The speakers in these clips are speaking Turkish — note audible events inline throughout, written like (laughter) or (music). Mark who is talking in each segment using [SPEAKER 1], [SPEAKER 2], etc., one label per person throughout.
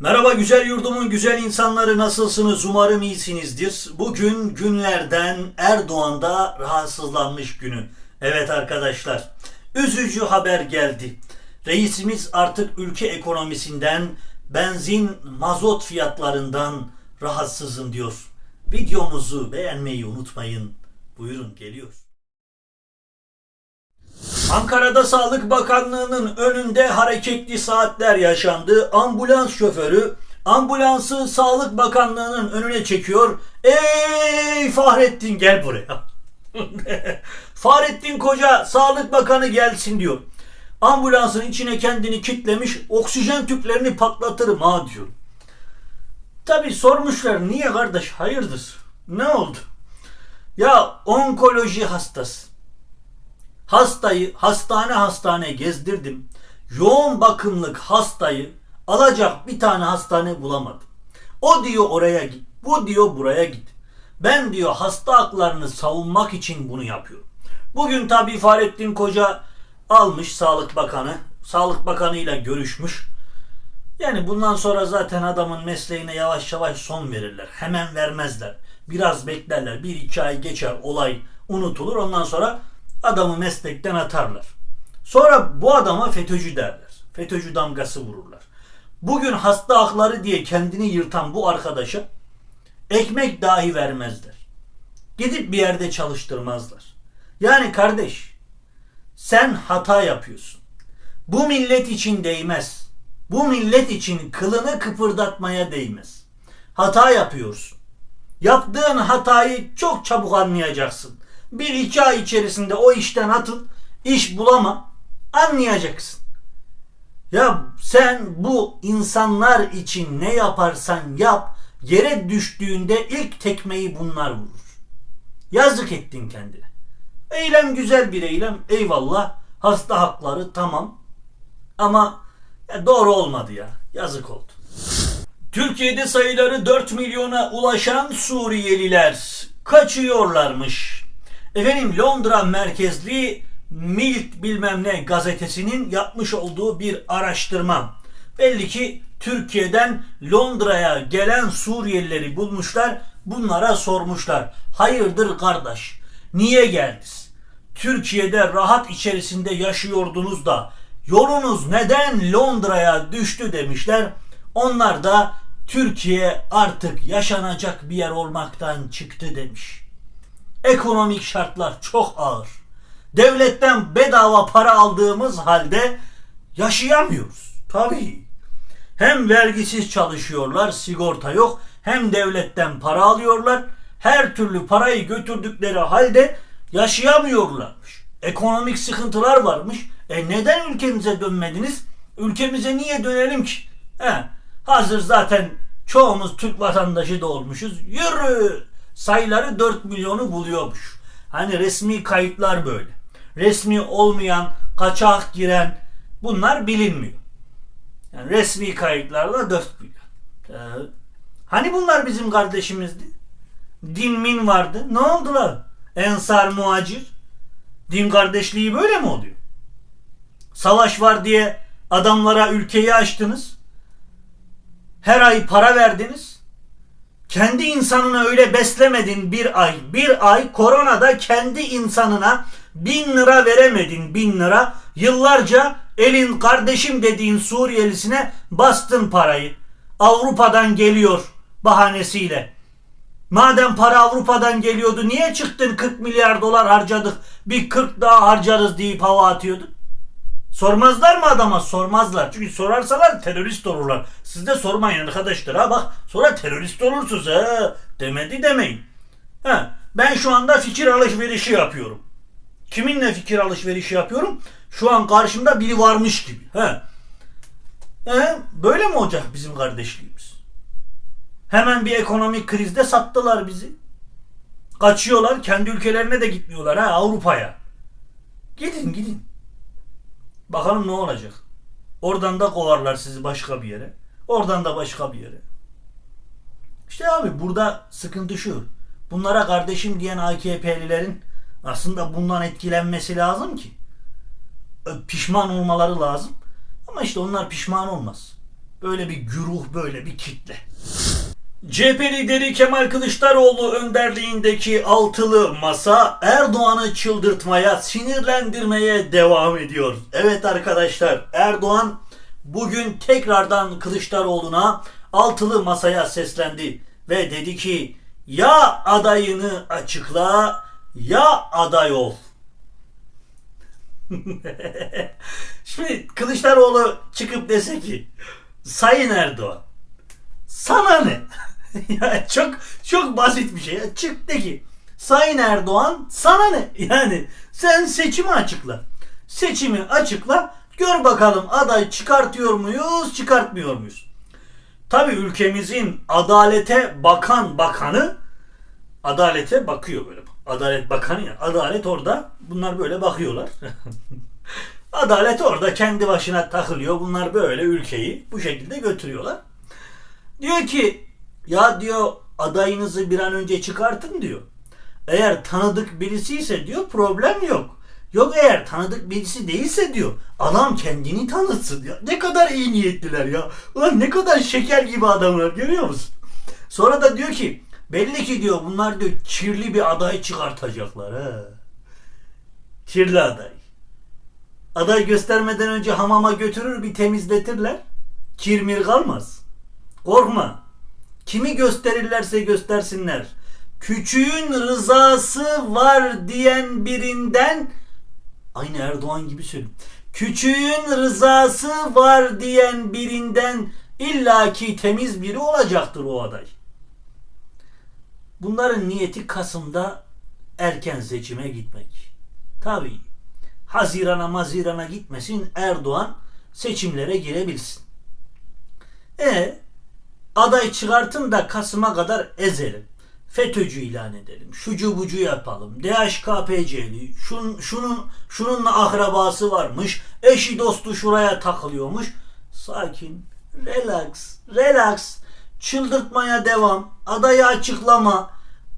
[SPEAKER 1] Merhaba güzel yurdumun güzel insanları nasılsınız? Umarım iyisinizdir. Bugün günlerden Erdoğan'da rahatsızlanmış günü. Evet arkadaşlar, üzücü haber geldi. Reisimiz artık ülke ekonomisinden, benzin, mazot fiyatlarından rahatsızım diyor. Videomuzu beğenmeyi unutmayın. Buyurun geliyor. Ankara'da Sağlık Bakanlığı'nın önünde hareketli saatler yaşandı. Ambulans şoförü ambulansı Sağlık Bakanlığı'nın önüne çekiyor. Ey Fahrettin gel buraya. (laughs) Fahrettin Koca Sağlık Bakanı gelsin diyor. Ambulansın içine kendini kitlemiş oksijen tüplerini patlatırım ha diyor. Tabi sormuşlar niye kardeş hayırdır ne oldu? Ya onkoloji hastası. Hastayı hastane hastane gezdirdim. Yoğun bakımlık hastayı alacak bir tane hastane bulamadım. O diyor oraya git. Bu diyor buraya git. Ben diyor hasta haklarını savunmak için bunu yapıyorum. Bugün tabi Fahrettin Koca almış Sağlık Bakanı. Sağlık Bakanı ile görüşmüş. Yani bundan sonra zaten adamın mesleğine yavaş yavaş son verirler. Hemen vermezler. Biraz beklerler. Bir iki ay geçer olay unutulur. Ondan sonra adamı meslekten atarlar. Sonra bu adama FETÖ'cü derler. FETÖ'cü damgası vururlar. Bugün hasta hakları diye kendini yırtan bu arkadaşa ekmek dahi vermezler. Gidip bir yerde çalıştırmazlar. Yani kardeş sen hata yapıyorsun. Bu millet için değmez. Bu millet için kılını kıpırdatmaya değmez. Hata yapıyorsun. Yaptığın hatayı çok çabuk anlayacaksın. Bir iki ay içerisinde o işten atıl, iş bulama, anlayacaksın. Ya sen bu insanlar için ne yaparsan yap, yere düştüğünde ilk tekmeyi bunlar vurur. Yazık ettin kendine. Eylem güzel bir eylem, eyvallah. Hasta hakları tamam. Ama ya doğru olmadı ya. Yazık oldu. Türkiye'de sayıları 4 milyona ulaşan Suriyeliler kaçıyorlarmış. Efendim Londra merkezli Milt bilmem ne gazetesinin yapmış olduğu bir araştırma. Belli ki Türkiye'den Londra'ya gelen Suriyelileri bulmuşlar. Bunlara sormuşlar. Hayırdır kardeş? Niye geldiniz? Türkiye'de rahat içerisinde yaşıyordunuz da yolunuz neden Londra'ya düştü demişler. Onlar da Türkiye artık yaşanacak bir yer olmaktan çıktı demiş. Ekonomik şartlar çok ağır. Devletten bedava para aldığımız halde yaşayamıyoruz. Tabii. Hem vergisiz çalışıyorlar, sigorta yok, hem devletten para alıyorlar. Her türlü parayı götürdükleri halde yaşayamıyorlarmış. Ekonomik sıkıntılar varmış. E neden ülkemize dönmediniz? Ülkemize niye dönelim ki? He, hazır zaten çoğumuz Türk vatandaşı da olmuşuz. Yürü! Sayıları 4 milyonu buluyormuş. Hani resmi kayıtlar böyle. Resmi olmayan, kaçak giren bunlar bilinmiyor. Yani resmi kayıtlarla 4 milyon. Ee, hani bunlar bizim kardeşimizdi? Din min vardı. Ne oldular? Ensar muhacir. Din kardeşliği böyle mi oluyor? Savaş var diye adamlara ülkeyi açtınız. Her ay para verdiniz. Kendi insanına öyle beslemedin bir ay. Bir ay koronada kendi insanına bin lira veremedin bin lira. Yıllarca elin kardeşim dediğin Suriyelisine bastın parayı. Avrupa'dan geliyor bahanesiyle. Madem para Avrupa'dan geliyordu niye çıktın 40 milyar dolar harcadık bir 40 daha harcarız deyip hava atıyordun? Sormazlar mı adama? Sormazlar. Çünkü sorarsalar terörist olurlar. Siz de sormayın arkadaşlar. Ha bak sonra terörist olursunuz ha. Demedi demeyin. Ha, ben şu anda fikir alışverişi yapıyorum. Kiminle fikir alışverişi yapıyorum? Şu an karşımda biri varmış gibi. Ha. E, böyle mi olacak bizim kardeşliğimiz? Hemen bir ekonomik krizde sattılar bizi. Kaçıyorlar. Kendi ülkelerine de gitmiyorlar ha Avrupa'ya. Gidin gidin. Bakalım ne olacak. Oradan da kovarlar sizi başka bir yere. Oradan da başka bir yere. İşte abi burada sıkıntı şu. Bunlara kardeşim diyen AKP'lilerin aslında bundan etkilenmesi lazım ki. Pişman olmaları lazım. Ama işte onlar pişman olmaz. Böyle bir güruh, böyle bir kitle. CHP lideri Kemal Kılıçdaroğlu önderliğindeki altılı masa Erdoğan'ı çıldırtmaya, sinirlendirmeye devam ediyor. Evet arkadaşlar Erdoğan bugün tekrardan Kılıçdaroğlu'na altılı masaya seslendi ve dedi ki ya adayını açıkla ya aday ol. (laughs) Şimdi Kılıçdaroğlu çıkıp dese ki Sayın Erdoğan sana ne? (laughs) ya çok çok basit bir şey. Çık de ki Sayın Erdoğan sana ne? (laughs) Yani sen seçimi açıkla. Seçimi açıkla. Gör bakalım aday çıkartıyor muyuz, çıkartmıyor muyuz? Tabii ülkemizin adalete bakan bakanı adalete bakıyor böyle. Adalet bakanı ya. Adalet orada. Bunlar böyle bakıyorlar. (laughs) Adalet orada kendi başına takılıyor. Bunlar böyle ülkeyi bu şekilde götürüyorlar. Diyor ki ya diyor adayınızı bir an önce çıkartın diyor. Eğer tanıdık birisi ise diyor problem yok. Yok eğer tanıdık birisi değilse diyor adam kendini tanıtsın ya. Ne kadar iyi niyetliler ya. Ulan ne kadar şeker gibi adamlar görüyor musun? Sonra da diyor ki belli ki diyor bunlar diyor kirli bir aday çıkartacaklar ha. Kirli aday. Aday göstermeden önce hamama götürür bir temizletirler. Kirmir kalmaz. Korkma. Kimi gösterirlerse göstersinler. Küçüğün rızası var diyen birinden aynı Erdoğan gibi söyleyeyim. Küçüğün rızası var diyen birinden illaki temiz biri olacaktır o aday. Bunların niyeti Kasım'da erken seçime gitmek. Tabii. Hazirana mazirana gitmesin Erdoğan seçimlere girebilsin. E aday çıkartın da Kasım'a kadar ezelim. FETÖ'cü ilan edelim. Şucu bucu yapalım. DHKPC'li. Şun, şunun, şununla akrabası varmış. Eşi dostu şuraya takılıyormuş. Sakin. Relax. Relax. Çıldırtmaya devam. Adayı açıklama.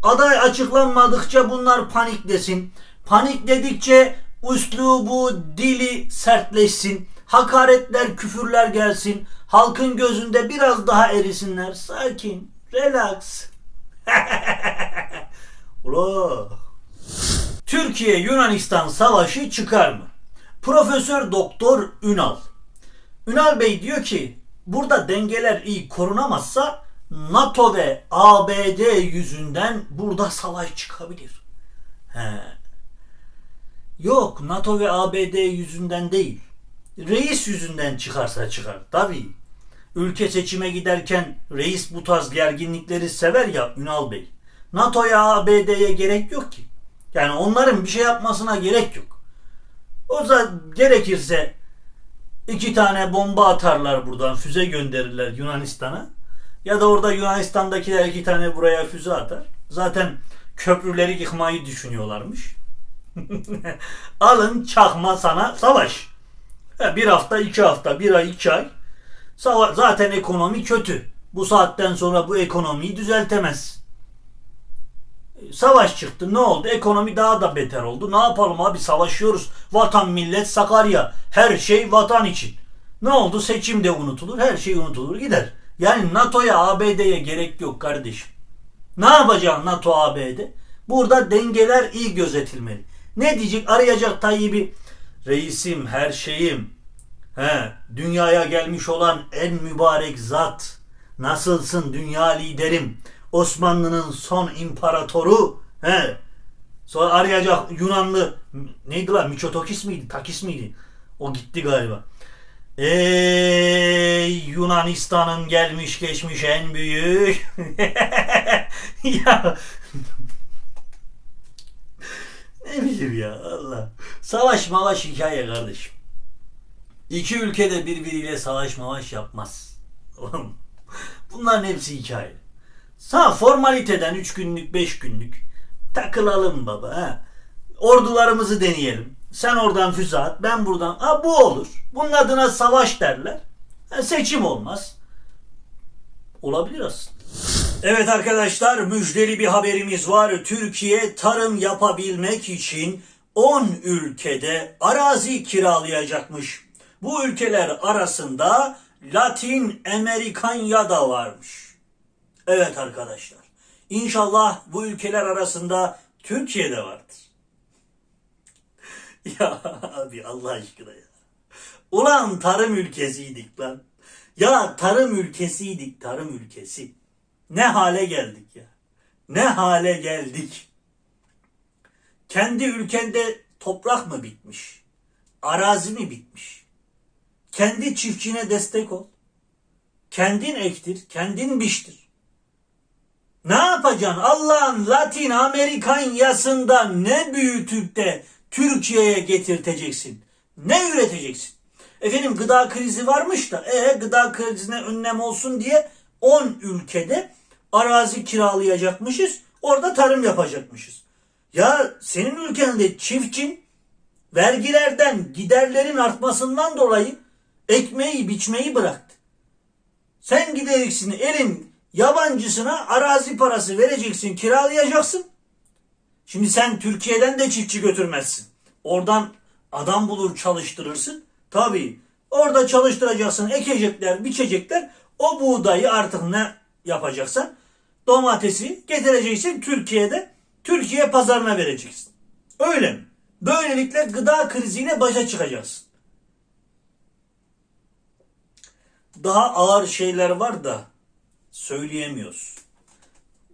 [SPEAKER 1] Aday açıklanmadıkça bunlar paniklesin. Panikledikçe üslubu, dili sertleşsin. Hakaretler, küfürler gelsin. Halkın gözünde biraz daha erisinler. Sakin. Relax. (laughs) Ula. Türkiye Yunanistan savaşı çıkar mı? Profesör Doktor Ünal. Ünal Bey diyor ki burada dengeler iyi korunamazsa NATO ve ABD yüzünden burada savaş çıkabilir. He. Yok NATO ve ABD yüzünden değil. Reis yüzünden çıkarsa çıkar. Tabii. Ülke seçime giderken reis bu tarz gerginlikleri sever ya Ünal Bey. NATO'ya ABD'ye gerek yok ki. Yani onların bir şey yapmasına gerek yok. O da gerekirse iki tane bomba atarlar buradan füze gönderirler Yunanistan'a. Ya da orada Yunanistan'dakiler iki tane buraya füze atar. Zaten köprüleri yıkmayı düşünüyorlarmış. (laughs) Alın çakma sana savaş. Bir hafta, iki hafta, bir ay, iki ay. Zaten ekonomi kötü. Bu saatten sonra bu ekonomiyi düzeltemez. Savaş çıktı. Ne oldu? Ekonomi daha da beter oldu. Ne yapalım abi? Savaşıyoruz. Vatan, millet, Sakarya. Her şey vatan için. Ne oldu? Seçim de unutulur. Her şey unutulur. Gider. Yani NATO'ya, ABD'ye gerek yok kardeşim. Ne yapacaksın NATO, ABD? Burada dengeler iyi gözetilmeli. Ne diyecek? Arayacak Tayyip'i. Reisim, her şeyim. He, dünyaya gelmiş olan en mübarek zat. Nasılsın dünya liderim? Osmanlı'nın son imparatoru. He. Sonra arayacak Yunanlı neydi lan? Miçotokis miydi? Takis miydi? O gitti galiba. Ey Yunanistan'ın gelmiş geçmiş en büyük. (laughs) ya ne bileyim ya Allah. Savaş mavaş hikaye kardeşim. İki ülkede birbiriyle savaş mavaş yapmaz. (laughs) Bunların hepsi hikaye. Sağ formaliteden 3 günlük 5 günlük takılalım baba. Ha. Ordularımızı deneyelim. Sen oradan füze at ben buradan. Ha bu olur. Bunun adına savaş derler. Ha, seçim olmaz. Olabilir aslında. Evet arkadaşlar müjdeli bir haberimiz var. Türkiye tarım yapabilmek için 10 ülkede arazi kiralayacakmış. Bu ülkeler arasında Latin Amerikanya da varmış. Evet arkadaşlar. İnşallah bu ülkeler arasında Türkiye de vardır. (laughs) Ya abi Allah aşkına ya. Ulan tarım ülkesiydik lan. Ya tarım ülkesiydik tarım ülkesi. Ne hale geldik ya. Ne hale geldik. Kendi ülkende toprak mı bitmiş? Arazi mi bitmiş? Kendi çiftçine destek ol. Kendin ektir, kendin biçtir. Ne yapacaksın? Allah'ın Latin Amerikanyasında ne büyütüp de Türkiye'ye getirteceksin? Ne üreteceksin? Efendim gıda krizi varmış da e gıda krizine önlem olsun diye 10 ülkede arazi kiralayacakmışız. Orada tarım yapacakmışız. Ya senin ülkende çiftçin vergilerden giderlerin artmasından dolayı ekmeği biçmeyi bıraktı. Sen gideceksin elin yabancısına arazi parası vereceksin, kiralayacaksın. Şimdi sen Türkiye'den de çiftçi götürmezsin. Oradan adam bulur çalıştırırsın. Tabii orada çalıştıracaksın, ekecekler, biçecekler. O buğdayı artık ne yapacaksan domatesi getireceksin Türkiye'de. Türkiye pazarına vereceksin. Öyle mi? Böylelikle gıda kriziyle başa çıkacaksın. Daha ağır şeyler var da söyleyemiyoruz.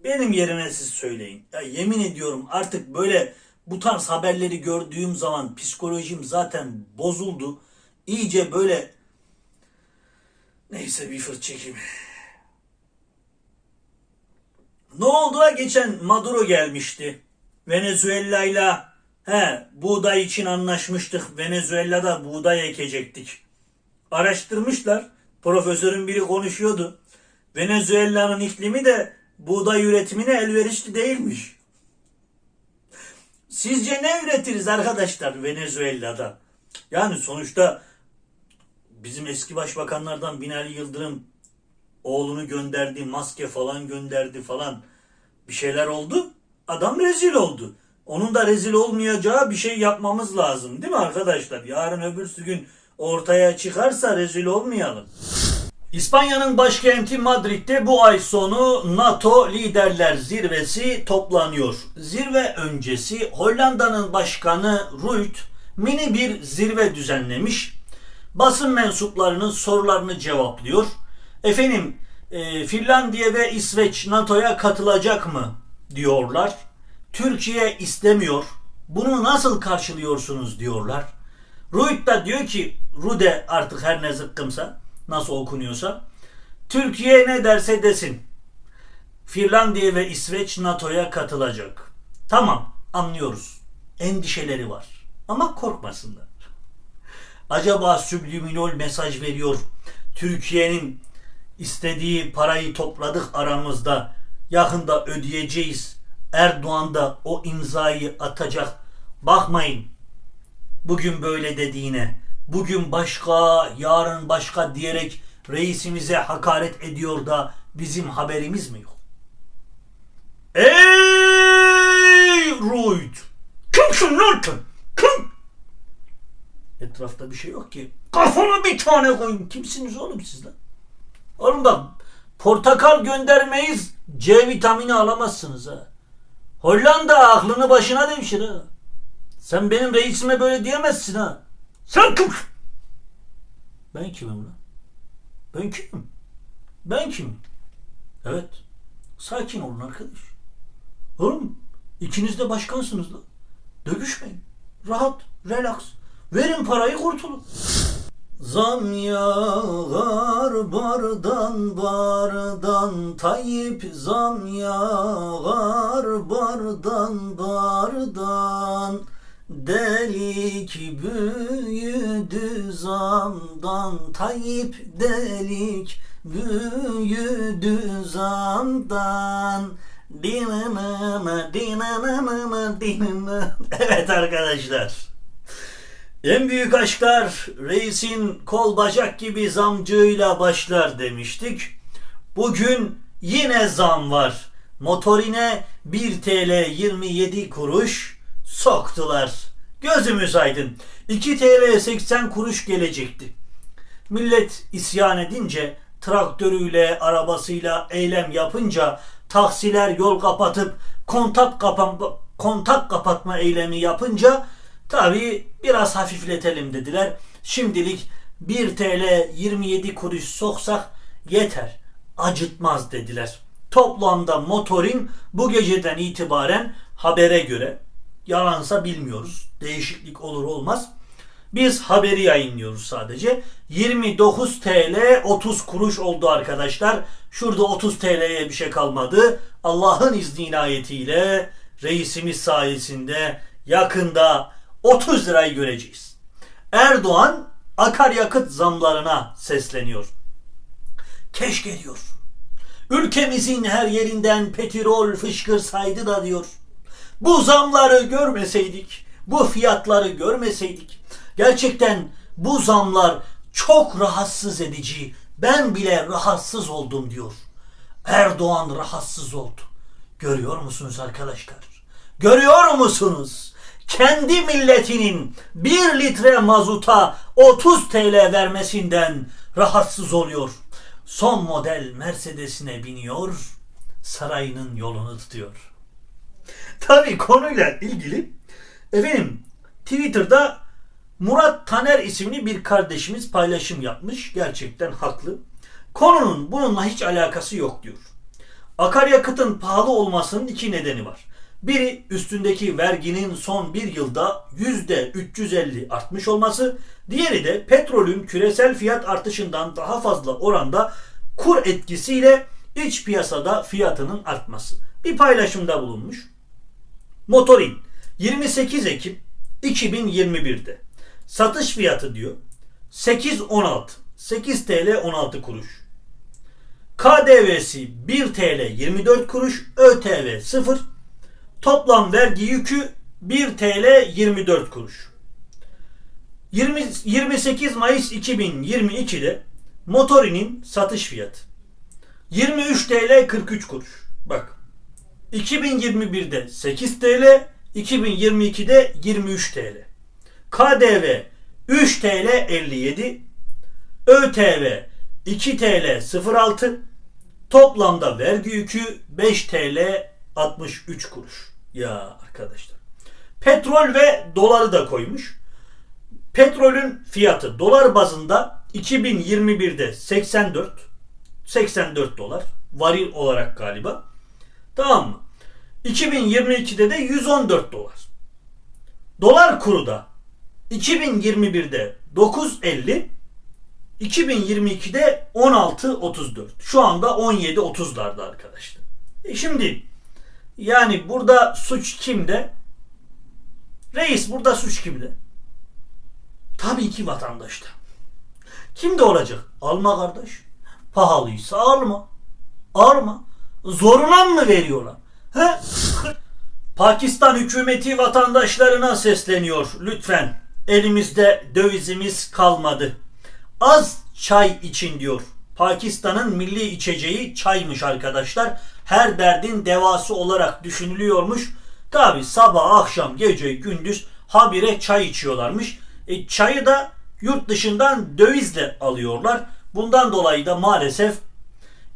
[SPEAKER 1] Benim yerime siz söyleyin. Ya yemin ediyorum artık böyle bu tarz haberleri gördüğüm zaman psikolojim zaten bozuldu. İyice böyle neyse bir fırt çekeyim. Ne oldu geçen Maduro gelmişti. Venezuela ile he buğday için anlaşmıştık. Venezuela'da buğday ekecektik. Araştırmışlar. Profesörün biri konuşuyordu. Venezuela'nın iklimi de buğday üretimine elverişli değilmiş. Sizce ne üretiriz arkadaşlar Venezuela'da? Yani sonuçta bizim eski başbakanlardan Binali Yıldırım oğlunu gönderdi, maske falan gönderdi falan. Bir şeyler oldu. Adam rezil oldu. Onun da rezil olmayacağı bir şey yapmamız lazım değil mi arkadaşlar? Yarın öbürsü gün ortaya çıkarsa rezil olmayalım. İspanya'nın başkenti Madrid'de bu ay sonu NATO Liderler Zirvesi toplanıyor. Zirve öncesi Hollanda'nın başkanı Ruyd mini bir zirve düzenlemiş. Basın mensuplarının sorularını cevaplıyor. Efendim e, Finlandiya ve İsveç NATO'ya katılacak mı diyorlar. Türkiye istemiyor. Bunu nasıl karşılıyorsunuz diyorlar. Ruyd da diyor ki Rude artık her ne zıkkımsa nasıl okunuyorsa Türkiye ne derse desin. Finlandiya ve İsveç NATO'ya katılacak. Tamam anlıyoruz. Endişeleri var. Ama korkmasınlar. Acaba subliminal mesaj veriyor. Türkiye'nin istediği parayı topladık aramızda. Yakında ödeyeceğiz. Erdoğan da o imzayı atacak. Bakmayın. Bugün böyle dediğine, bugün başka, yarın başka diyerek reisimize hakaret ediyor da bizim haberimiz mi yok? Ey Ruyd! Kimsin lan sen? Kim? Etrafta bir şey yok ki. Kafana bir tane koyun. Kimsiniz oğlum siz lan? Oğlum bak portakal göndermeyiz C vitamini alamazsınız ha. Hollanda aklını başına devşir ha. Sen benim reisime böyle diyemezsin ha. Sen kim? Ben kimim lan? Ben kimim? Ben kimim? Evet. Sakin olun arkadaş. Oğlum ikiniz de başkansınız lan. Dövüşmeyin. Rahat, relax. Verin parayı kurtulun. Zam yağar bardan bardan Tayyip zam yağar bardan bardan Delik büyüdü zamdan Tayyip delik büyüdü zamdan Dinanama dinanama dinanama (laughs) Evet arkadaşlar en büyük aşklar reisin kol bacak gibi zamcığıyla başlar demiştik. Bugün yine zam var. Motorine 1 TL 27 kuruş soktular. Gözümüz aydın. 2 TL 80 kuruş gelecekti. Millet isyan edince, traktörüyle, arabasıyla eylem yapınca, taksiler yol kapatıp kontak kapan kontak kapatma eylemi yapınca tabii biraz hafifletelim dediler. Şimdilik 1 TL 27 kuruş soksak yeter. Acıtmaz dediler. Toplamda motorin bu geceden itibaren habere göre yalansa bilmiyoruz. Değişiklik olur olmaz. Biz haberi yayınlıyoruz sadece. 29 TL 30 kuruş oldu arkadaşlar. Şurada 30 TL'ye bir şey kalmadı. Allah'ın izni inayetiyle reisimiz sayesinde yakında 30 lirayı göreceğiz. Erdoğan akaryakıt zamlarına sesleniyor. Keşke diyor. Ülkemizin her yerinden petrol fışkırsaydı da diyor. Bu zamları görmeseydik, bu fiyatları görmeseydik, gerçekten bu zamlar çok rahatsız edici. Ben bile rahatsız oldum diyor. Erdoğan rahatsız oldu. Görüyor musunuz arkadaşlar? Görüyor musunuz? Kendi milletinin bir litre mazuta 30 TL vermesinden rahatsız oluyor. Son model Mercedes'ine biniyor, sarayının yolunu tutuyor. Tabii konuyla ilgili efendim Twitter'da Murat Taner isimli bir kardeşimiz paylaşım yapmış. Gerçekten haklı. Konunun bununla hiç alakası yok diyor. Akaryakıtın pahalı olmasının iki nedeni var. Biri üstündeki verginin son bir yılda yüzde 350 artmış olması, diğeri de petrolün küresel fiyat artışından daha fazla oranda kur etkisiyle iç piyasada fiyatının artması. Bir paylaşımda bulunmuş. Motorin 28 Ekim 2021'de satış fiyatı diyor 8.16 8 TL 16 kuruş. KDV'si 1 TL 24 kuruş, ÖTV 0. Toplam vergi yükü 1 TL 24 kuruş. 20, 28 Mayıs 2022'de motorinin satış fiyatı 23 TL 43 kuruş. Bak 2021'de 8 TL, 2022'de 23 TL. KDV 3 TL 57, ÖTV 2 TL 06, toplamda vergi yükü 5 TL 63 kuruş. Ya arkadaşlar. Petrol ve doları da koymuş. Petrolün fiyatı dolar bazında 2021'de 84 84 dolar varil olarak galiba. Tamam mı? 2022'de de 114 dolar. Dolar kuru da 2021'de 9.50 2022'de 16.34. Şu anda 17.30'larda arkadaşlar. E şimdi yani burada suç kimde? Reis burada suç kimde? Tabii ki vatandaşta. Kimde olacak? Alma kardeş. Pahalıysa alma. Alma. Zoruna mı veriyorlar? He? Pakistan hükümeti vatandaşlarına sesleniyor. Lütfen elimizde dövizimiz kalmadı. Az çay için diyor. Pakistan'ın milli içeceği çaymış arkadaşlar. Her derdin devası olarak düşünülüyormuş. Tabi sabah, akşam, gece, gündüz habire çay içiyorlarmış. E, çayı da yurt dışından dövizle alıyorlar. Bundan dolayı da maalesef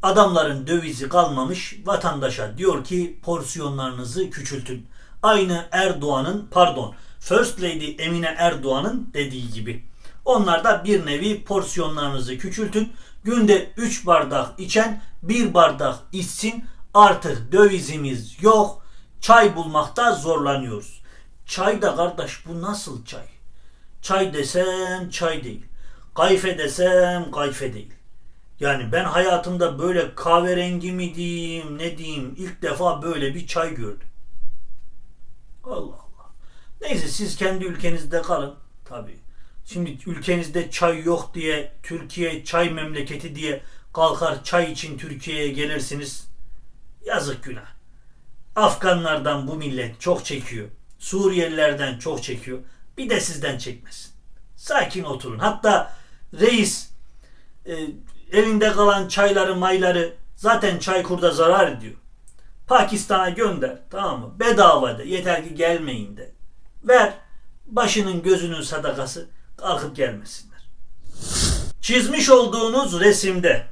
[SPEAKER 1] adamların dövizi kalmamış. Vatandaşa diyor ki porsiyonlarınızı küçültün. Aynı Erdoğan'ın pardon First Lady Emine Erdoğan'ın dediği gibi. Onlar da bir nevi porsiyonlarınızı küçültün. Günde 3 bardak içen bir bardak içsin. Artık dövizimiz yok. Çay bulmakta zorlanıyoruz. Çay da kardeş bu nasıl çay? Çay desem çay değil. Kayfe desem kayfe değil. Yani ben hayatımda böyle kahverengi mi diyeyim ne diyeyim ilk defa böyle bir çay gördüm. Allah Allah. Neyse siz kendi ülkenizde kalın. Tabii. Şimdi ülkenizde çay yok diye Türkiye çay memleketi diye kalkar çay için Türkiye'ye gelirsiniz. Yazık günah. Afganlardan bu millet çok çekiyor. Suriyelilerden çok çekiyor. Bir de sizden çekmesin. Sakin oturun. Hatta reis e, elinde kalan çayları mayları zaten Çaykur'da zarar ediyor. Pakistan'a gönder tamam mı? Bedava de yeter ki gelmeyin de. Ver başının gözünün sadakası kalkıp gelmesinler. Çizmiş olduğunuz resimde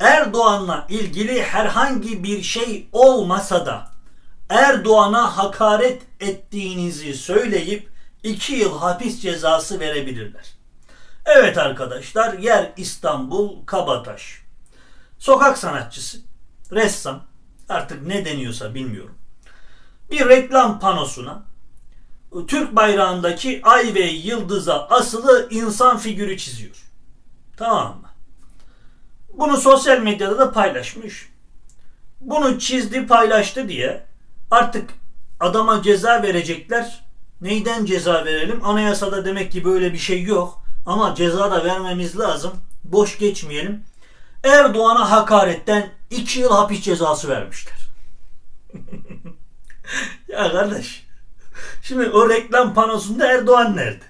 [SPEAKER 1] Erdoğan'la ilgili herhangi bir şey olmasa da Erdoğan'a hakaret ettiğinizi söyleyip 2 yıl hapis cezası verebilirler. Evet arkadaşlar yer İstanbul Kabataş. Sokak sanatçısı, ressam artık ne deniyorsa bilmiyorum. Bir reklam panosuna Türk bayrağındaki ay ve yıldıza asılı insan figürü çiziyor. Tamam mı? Bunu sosyal medyada da paylaşmış. Bunu çizdi paylaştı diye artık adama ceza verecekler. Neyden ceza verelim? Anayasada demek ki böyle bir şey yok. Ama ceza da vermemiz lazım. Boş geçmeyelim. Erdoğan'a hakaretten 2 yıl hapis cezası vermişler. (laughs) ya kardeş. Şimdi o reklam panosunda Erdoğan nerede?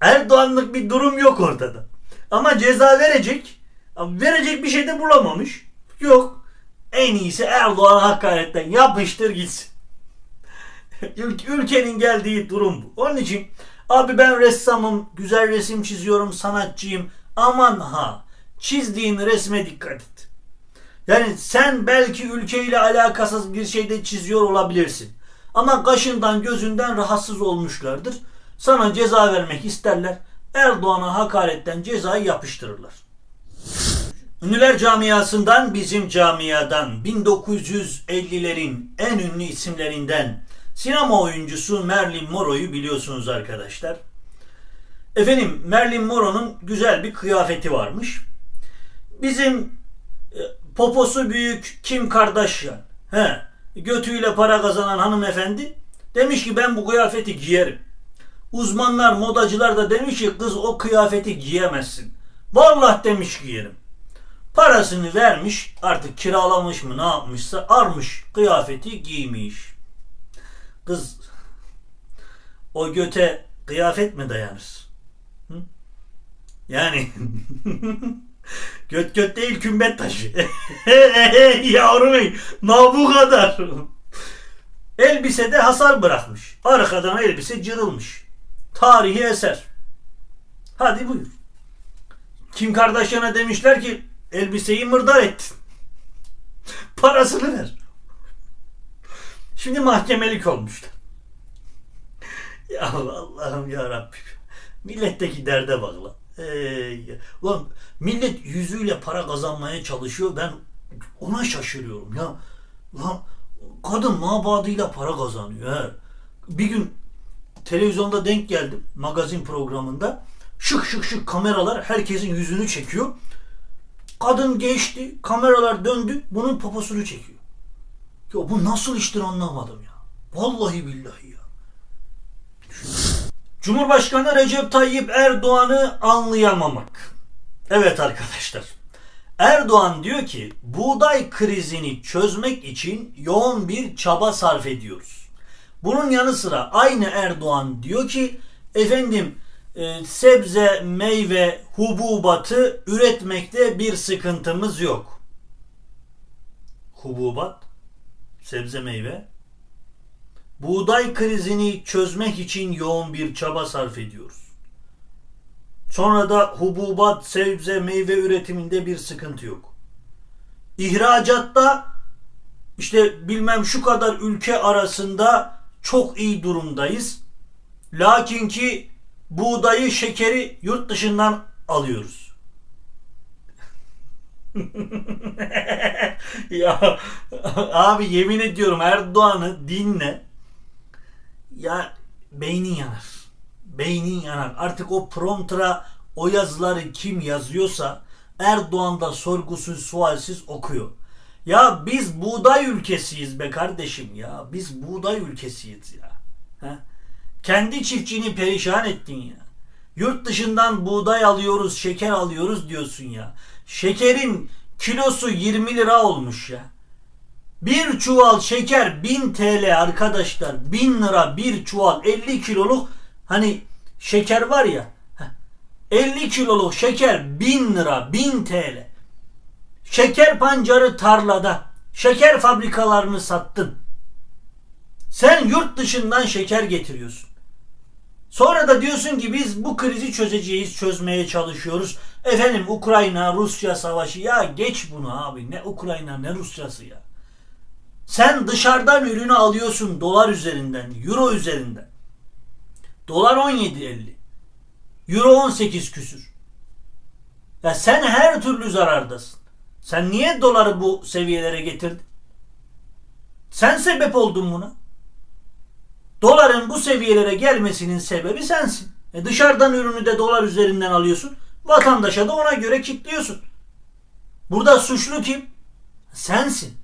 [SPEAKER 1] Erdoğanlık bir durum yok ortada. Ama ceza verecek. Verecek bir şey de bulamamış. Yok. En iyisi Erdoğan hakaretten yapıştır gitsin. (laughs) Ül- ülkenin geldiği durum bu. Onun için abi ben ressamım, güzel resim çiziyorum, sanatçıyım. Aman ha çizdiğin resme dikkat et. Yani sen belki ülkeyle alakasız bir şeyde çiziyor olabilirsin. Ama kaşından gözünden rahatsız olmuşlardır. Sana ceza vermek isterler. Erdoğan'a hakaretten cezayı yapıştırırlar. Ünlüler camiasından bizim camiadan 1950'lerin en ünlü isimlerinden sinema oyuncusu Marilyn Monroe'yu biliyorsunuz arkadaşlar. Efendim Marilyn Monroe'nun güzel bir kıyafeti varmış. Bizim e, poposu büyük Kim Kardashian, he, götüyle para kazanan hanımefendi demiş ki ben bu kıyafeti giyerim. Uzmanlar, modacılar da demiş ki kız o kıyafeti giyemezsin. Vallahi demiş giyerim. Parasını vermiş artık kiralamış mı ne yapmışsa armış kıyafeti giymiş. Kız o göte kıyafet mi dayanır? Hı? Yani (laughs) göt göt değil kümbet taşı. (laughs) Yavrum na bu kadar. Elbisede hasar bırakmış. Arkadan elbise cırılmış. Tarihi eser. Hadi buyur. Kim Kardashian'a demişler ki elbiseyi mırdar ettin. Parasını ver. Şimdi mahkemelik olmuşlar. Ya Allah'ım ya Rabbim. Milletteki derde bak lan. Ey, ulan millet yüzüyle para kazanmaya çalışıyor. Ben ona şaşırıyorum ya. Lan kadın mabadıyla para kazanıyor. He. Bir gün televizyonda denk geldim magazin programında. Şık şık şık kameralar herkesin yüzünü çekiyor. Kadın geçti, kameralar döndü, bunun poposunu çekiyor. Ya bu nasıl iştir anlamadım ya. Vallahi billahi ya. Cumhurbaşkanı Recep Tayyip Erdoğan'ı anlayamamak. Evet arkadaşlar. Erdoğan diyor ki buğday krizini çözmek için yoğun bir çaba sarf ediyoruz. Bunun yanı sıra aynı Erdoğan diyor ki efendim e, sebze, meyve, hububatı üretmekte bir sıkıntımız yok. Hububat, sebze, meyve. Buğday krizini çözmek için yoğun bir çaba sarf ediyoruz. Sonra da hububat, sebze, meyve üretiminde bir sıkıntı yok. İhracatta işte bilmem şu kadar ülke arasında çok iyi durumdayız. Lakin ki buğdayı, şekeri yurt dışından alıyoruz. (laughs) ya abi yemin ediyorum Erdoğan'ı dinle. Ya beynin yanar. Beynin yanar. Artık o promptra o yazıları kim yazıyorsa Erdoğan da sorgusuz sualsiz okuyor. Ya biz buğday ülkesiyiz be kardeşim ya. Biz buğday ülkesiyiz ya. He? Kendi çiftçini perişan ettin ya. Yurt dışından buğday alıyoruz, şeker alıyoruz diyorsun ya. Şekerin kilosu 20 lira olmuş ya. Bir çuval şeker 1000 TL arkadaşlar. 1000 lira bir çuval 50 kiloluk hani şeker var ya. 50 kiloluk şeker 1000 lira 1000 TL. Şeker pancarı tarlada. Şeker fabrikalarını sattın. Sen yurt dışından şeker getiriyorsun. Sonra da diyorsun ki biz bu krizi çözeceğiz, çözmeye çalışıyoruz. Efendim Ukrayna, Rusya savaşı ya geç bunu abi. Ne Ukrayna ne Rusyası ya. Sen dışarıdan ürünü alıyorsun dolar üzerinden, euro üzerinden. Dolar 17.50. Euro 18 küsür. Ya sen her türlü zarardasın. Sen niye doları bu seviyelere getirdin? Sen sebep oldun buna. Doların bu seviyelere gelmesinin sebebi sensin. E dışarıdan ürünü de dolar üzerinden alıyorsun. Vatandaşa da ona göre kilitliyorsun. Burada suçlu kim? Sensin.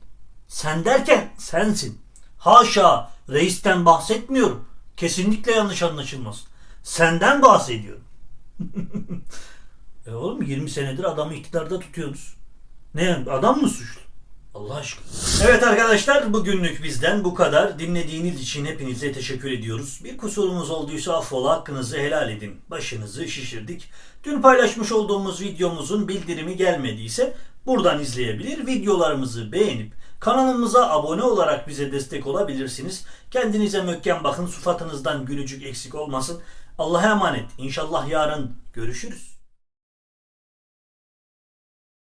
[SPEAKER 1] Sen derken sensin. Haşa reisten bahsetmiyorum. Kesinlikle yanlış anlaşılmasın. Senden bahsediyorum. (laughs) e oğlum 20 senedir adamı iktidarda tutuyorsunuz. Ne adam mı suçlu? Allah aşkına. Evet arkadaşlar bugünlük bizden bu kadar. Dinlediğiniz için hepinize teşekkür ediyoruz. Bir kusurumuz olduysa affola hakkınızı helal edin. Başınızı şişirdik. Dün paylaşmış olduğumuz videomuzun bildirimi gelmediyse buradan izleyebilir. Videolarımızı beğenip kanalımıza abone olarak bize destek olabilirsiniz. Kendinize mökken bakın. Sufatınızdan gülücük eksik olmasın. Allah'a emanet. İnşallah yarın görüşürüz.